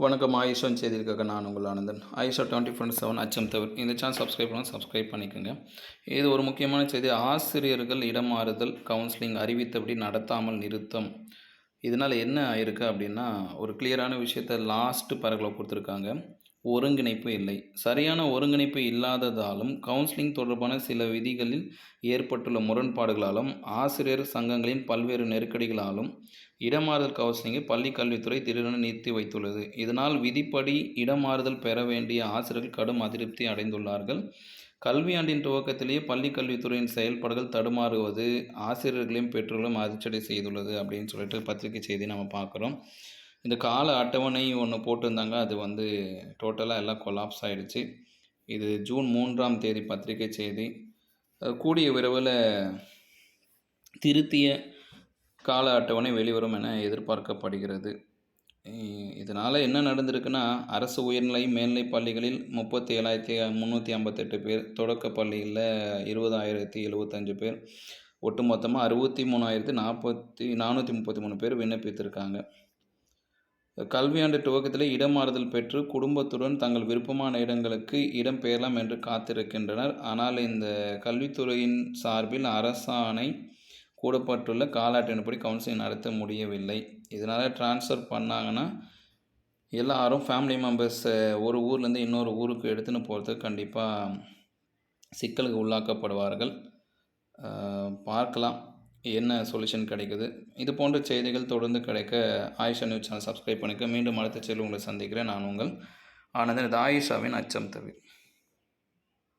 வணக்கம் ஆயுஷன் செய்திருக்காக நான் உங்கள் ஆனந்தன். ஆயுஷா டுவெண்ட்டி ஃபோர் செவன் அச்சம் தவிர. இந்த சேனல் சப்ஸ்கிரைப் பண்ண சப்ஸ்கிரைப் பண்ணிக்கோங்க. இது ஒரு முக்கியமான செய்தி. ஆசிரியர்கள் இடமாறுதல் கவுன்சிலிங் அறிவித்தபடி நடத்தாமல் நிறுத்தம். இதனால் என்ன ஆயிருக்கு அப்படின்னா ஒரு கிளியரான விஷயத்த லாஸ்ட்டு பரகலை கொடுத்துருக்காங்க. ஒருங்கிணைப்பு இல்லை. சரியான ஒருங்கிணைப்பு இல்லாததாலும் கவுன்சிலிங் தொடர்பான சில விதிகளில் ஏற்பட்டுள்ள முரண்பாடுகளாலும் ஆசிரியர் சங்கங்களின் பல்வேறு நெருக்கடிகளாலும் இடமாறுதல் கவுன்சிலிங்கை பள்ளி கல்வித்துறை திடீரென நிறுத்தி வைத்துள்ளது. இதனால் விதிப்படி இடமாறுதல் பெற வேண்டிய ஆசிரியர்கள் கடும் அதிருப்தி அடைந்துள்ளார்கள். கல்வியாண்டின் துவக்கத்திலேயே பள்ளி கல்வித்துறையின் செயல்பாடுகள் தடுமாறுவது ஆசிரியர்களையும் பெற்றோர்களும் அதிர்ச்சடை செய்துள்ளது அப்படின்னு சொல்லிட்டு பத்திரிகை செய்தி நம்ம பார்க்குறோம். இந்த கால அட்டவணை ஒன்று போட்டிருந்தாங்க. அது வந்து டோட்டலாக எல்லாம் கொலாப்ஸ் ஆகிடுச்சு இது ஜூன் மூன்றாம் தேதி பத்திரிகை செய்தி. கூடிய விரைவில் திருத்திய கால அட்டவணை வெளிவரும் என எதிர்பார்க்கப்படுகிறது. இதனால் என்ன நடந்திருக்குன்னா அரசு உயர்நிலை மேல்நிலை பள்ளிகளில் முப்பத்தி ஏழாயிரத்தி முந்நூற்றி ஐம்பத்தெட்டு பேர் தொடக்க பள்ளியில் இருபதாயிரத்தி எழுபத்தஞ்சு பேர் ஒட்டுமொத்தமாக அறுபத்தி மூணாயிரத்தி நாற்பத்தி நானூற்றி முப்பத்தி மூணு பேர் விண்ணப்பித்திருக்காங்க. கல்வியாண்டு துவக்கத்தில் இடமாறுதல் பெற்று குடும்பத்துடன் தங்கள் விருப்பமான இடங்களுக்கு இடம் பெயரலாம் என்று காத்திருக்கின்றனர். ஆனால் இந்த கல்வித்துறையின் சார்பில் அரசாணை கூடப்பட்டுள்ள காலாட்டின்படி கவுன்சிலிங் நடத்த முடியவில்லை. இதனால் ட்ரான்ஸ்ஃபர் பண்ணாங்கன்னா எல்லாரும் ஃபேமிலி மெம்பர்ஸ் ஒரு ஊர்லேருந்து இன்னொரு ஊருக்கு எடுத்துன்னு போகிறதுக்கு கண்டிப்பாக சிக்கலுக்கு உள்ளாக்கப்படுவார்கள். பார்க்கலாம். என்ன சொல்யூஷன் கிடைக்குது? இது போன்ற செய்திகள் தொடர்ந்து கிடைக்க ஆயிஷா நியூஸ் சேனல் சப்ஸ்கிரைப் பண்ணிக்க மீண்டும் அடுத்த செய்தி உங்களை சந்திக்கிறேன். நான் உங்கள் ஆனந்தன். இது ஆயிஷாவின் அச்சம் தவிர.